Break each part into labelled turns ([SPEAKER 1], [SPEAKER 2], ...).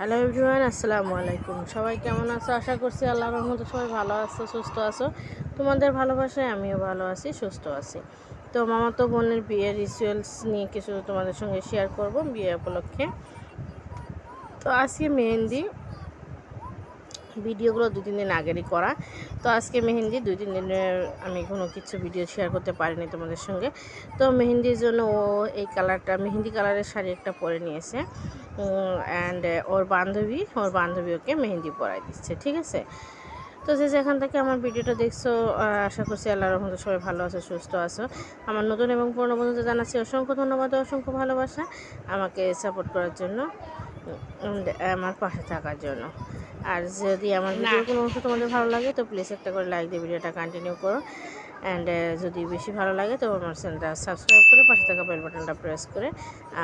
[SPEAKER 1] Hello everyone আসসালামু আলাইকুম। সবাই কেমন আছো? আশা করছি আল্লাহর রহমতে সবাই ভালো আছো, সুস্থ আছো। তোমাদের ভালোবাসায় আমিও ভালো আছি, সুস্থ আছি। তো মামা তো বোনের বিয়ের রিচুয়ালস নিয়ে কিছু তোমাদের সঙ্গে শেয়ার করব বিয়ে উপলক্ষে। তো আজকে মেহেন্দি ভিডিওগুলো দুই তিন দিন আগেরই করা। তো আজকে মেহেন্দি দুই তিন দিনের আমি কোনো কিছু ভিডিও শেয়ার করতে পারিনি তোমাদের সঙ্গে। তো মেহেন্দির জন্য ও এই কালারটা মেহেন্দি কালারের শাড়ি একটা পরে নিয়েছে। অ্যান্ড ওর বান্ধবী ওর বান্ধবী ওকে মেহেন্দি পরাই দিচ্ছে, ঠিক আছে? তো যে যেখান থেকে আমার ভিডিওটা দেখছ আশা করছি আল্লাহ রহমতে সবাই ভালো আছো, সুস্থ আছো। আমার নতুন এবং পুরনো বন্ধুদের জানাচ্ছি অসংখ্য ধন্যবাদ অসংখ্য ভালোবাসা। আমাকে সাপোর্ট করার জন্য আমার পাশে থাকার জন্য। আর যদি আমার ভিডিও কোনো অংশ তোমাদের ভালো লাগে তো প্লিজ একটা করে লাইক দিয়ে ভিডিওটা কন্টিনিউ করো। অ্যান্ড যদি বেশি ভালো লাগে তো আমার চ্যানেলটা সাবস্ক্রাইব করে পাশে থাকা বেল বাটনটা প্রেস করে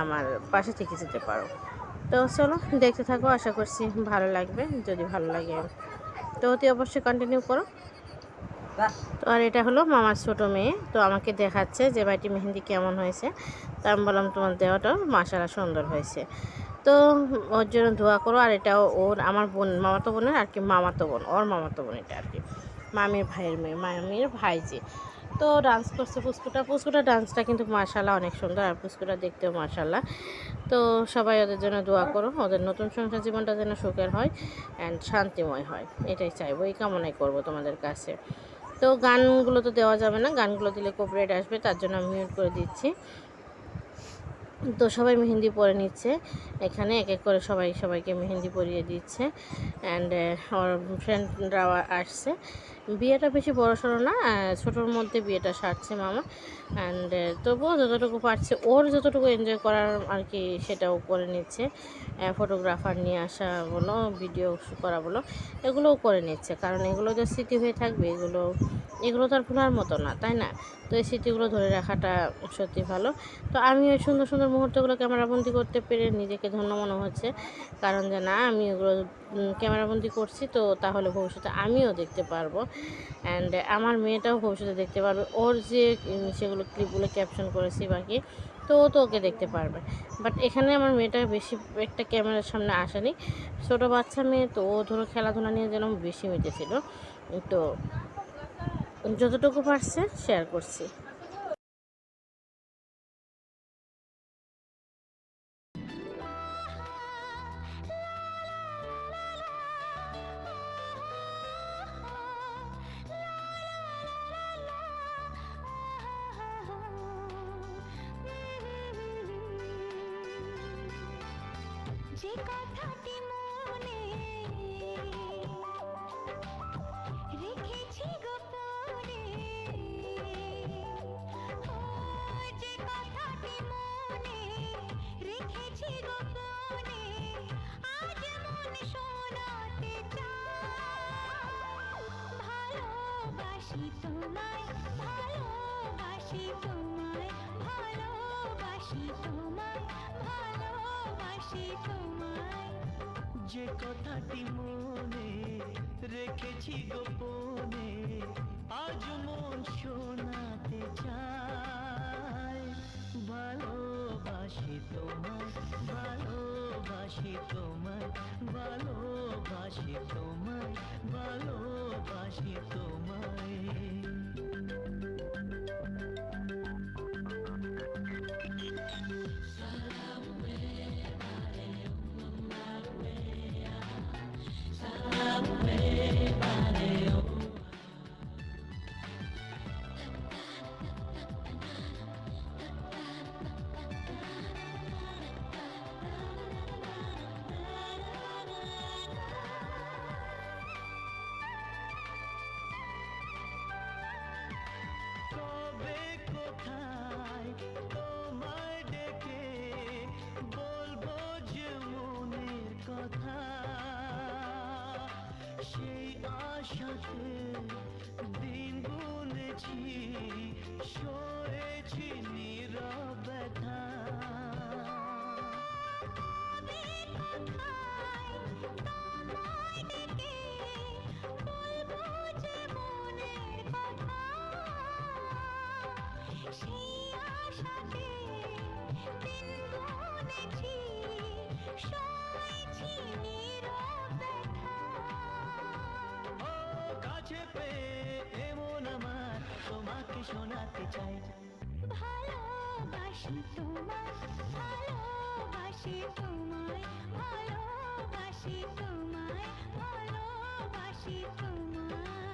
[SPEAKER 1] আমার পাশে থেকে যেতে পারো। তো চলো দেখতে থাকো আশা করছি ভালো লাগবে। যদি ভালো লাগে তো অতি অবশ্যই কন্টিনিউ করো। তো আর এটা হলো মামার ছোটো মেয়ে। তো আমাকে দেখাচ্ছে যে বাড়িটি মেহেন্দি কেমন হয়েছে। তো আমি বললাম তোমার দেওয়াটা মাসালা সুন্দর হয়েছে। তো ওর জন্য দোয়া করো, আর এটা ওর, আমার বোন, মামাতো বোনের আর কি, মামাতো বোন, ওর মামাতো বোন এটা আর কি, মামির ভাইয়ের মেয়ে, মামির ভাইজি। তো ডান্স করছে পুস্কুটা পুস্কুটা ডান্সটা কিন্তু মার্শাল্লাহ অনেক সুন্দর, আর পুস্কুটা দেখতেও মার্শাল্লাহ তো সবাই ওদের জন্য দোয়া করো, ওদের নতুন সংসার জীবনটা যেন সুখের হয় অ্যান্ড শান্তিময় হয়, এটাই চাইব, এই কামনাই করব তোমাদের কাছে। তো গানগুলো তো দেওয়া যাবে না, গানগুলো দিলে কপিরাইট আসবে, তার জন্য আমি মিউট করে দিচ্ছি। তো সবাই মেহেন্দি পরে নিচ্ছে। এখানে এক এক করে সবাই সবাইকে মেহেন্দি পরিয়ে দিচ্ছে। অ্যান্ড ওর ফ্রেন্ডরাও আসছে। বিয়েটা বেশি বড় সড়ো না ছোটোর মধ্যে বিয়েটা সারছে মামা। অ্যান্ড তবুও যতটুকু পারছে, ওর যতটুকু এনজয় করার আর কি সেটাও করে নিচ্ছে। ফটোগ্রাফার নিয়ে আসা বলো ভিডিও করা বলো, এগুলোও করে নিচ্ছে। কারণ এগুলো যে স্মৃতি হয়ে থাকবে, এগুলো এগুলো তো আর ভোলার মতো না, তাই না? তো এই স্মৃতিগুলো ধরে রাখাটা সত্যি ভালো। তো আমি ওই সুন্দর সুন্দর মুহূর্তগুলো ক্যামেরাবন্দি করতে পেরে নিজেকে ধন্য মনে হচ্ছে। কারণ যে না, আমি ওগুলো ক্যামেরাবন্দি করছি, তো তাহলে ভবিষ্যতে আমিও দেখতে পারব। অ্যান্ড আমার মেয়েটাও ভবিষ্যতে দেখতে পারবে। ওর যে সেগুলো ক্লিপগুলো ক্যাপশন করেছি বাকি, তো ও তো ওকে দেখতে পারবে। বাট এখানে আমার মেয়েটা বেশি একটা ক্যামেরার সামনে আসেনি। ছোটো বাচ্চা মেয়ে, তো ও ধরো খেলাধুলা নিয়ে যেন বেশি মেতেছিল তো যতটুকু পারছে শেয়ার করছি।
[SPEAKER 2] যে কথাটি যে কথাটি মনে রেখেছি শোনাতে ভালোবাসি ভালোবাসি ভালোবাসি তোমায় ভালোবাসি তোমায়।
[SPEAKER 3] ডেকে বলব যে কথা। সেই দিন গুনেছি সয়েছি নীরব ব্যথা। শোনাতে চাই।
[SPEAKER 2] ভালোবাসি তোমায় ভালোবাসি তোমায় ভালোবাসি তোমায় ভালোবাসি তোমায়।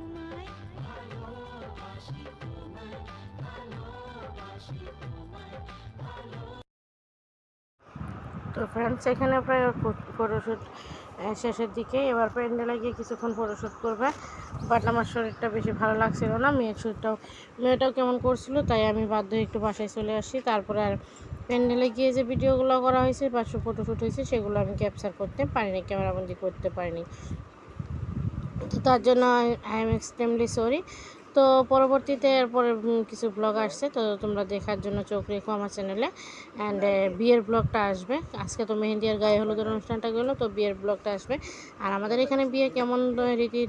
[SPEAKER 1] তো ফ্রেন্ডস এখানে প্রায় ফটোশ্যুট শেষের দিকে। এবার প্যান্ডেলে গিয়ে কিছুক্ষণ ফটোশ্যুট করবে। বাট আমার শরীরটা বেশি ভালো লাগছিল না। মেয়ের শরীরটাও, মেয়েটাও কেমন করছিল, তাই আমি বাধ্য হয়ে একটু বাসায় চলে আসি। তারপরে আর প্যান্ডেলে গিয়ে যে ভিডিওগুলো করা হয়েছে বা ফটোশ্যুট হয়েছে, সেগুলো আমি ক্যাপচার করতে পারিনি, ক্যামেরাবন্দি করতে পারিনি। তো তার জন্য আই এম এক্সট্রিমলি সরি তো পরবর্তীতে এরপরে কিছু ব্লগ আসছে, তো তোমরা দেখার জন্য চোখ রেখো আমার চ্যানেলে অ্যান্ড বিয়ের ব্লগটা আসবে। আজকে তো মেহেন্দি আর গায়ে হলুদের অনুষ্ঠানটা গেলো, তো বিয়ের ব্লগটা আসবে। আর আমাদের এখানে বিয়ে কেমন রীতি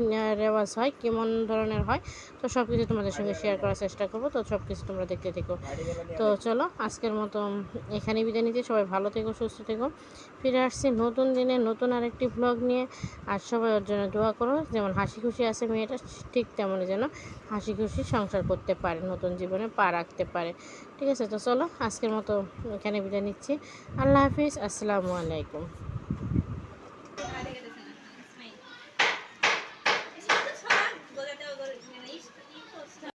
[SPEAKER 1] রেওয়াজ হয়, কেমন ধরনের হয়, তো সব কিছু তোমাদের সঙ্গে শেয়ার করার চেষ্টা করব, তো সব কিছু তোমরা দেখতে থেকো। তো চলো, আজকের মতো এখানেই বিদায় নিতে সবাই ভালো থেকো, সুস্থ থেকো। ফিরে আসছি নতুন দিনে, নতুন আরেকটি ব্লগ নিয়ে। আর সবাই ওর জন্য দোয়া করো, যেমন হাসি খুশি আছে মেয়েটা, ঠিক তেমনই যেন হাসি খুশি সংসার করতে পারে, নতুন জীবনে পা রাখতে পারে। ঠিক আছে, তো চলো আজকের মতো এখানে বিদায় নিচ্ছি। আল্লাহ হাফিজ, আসসালামু আলাইকুম।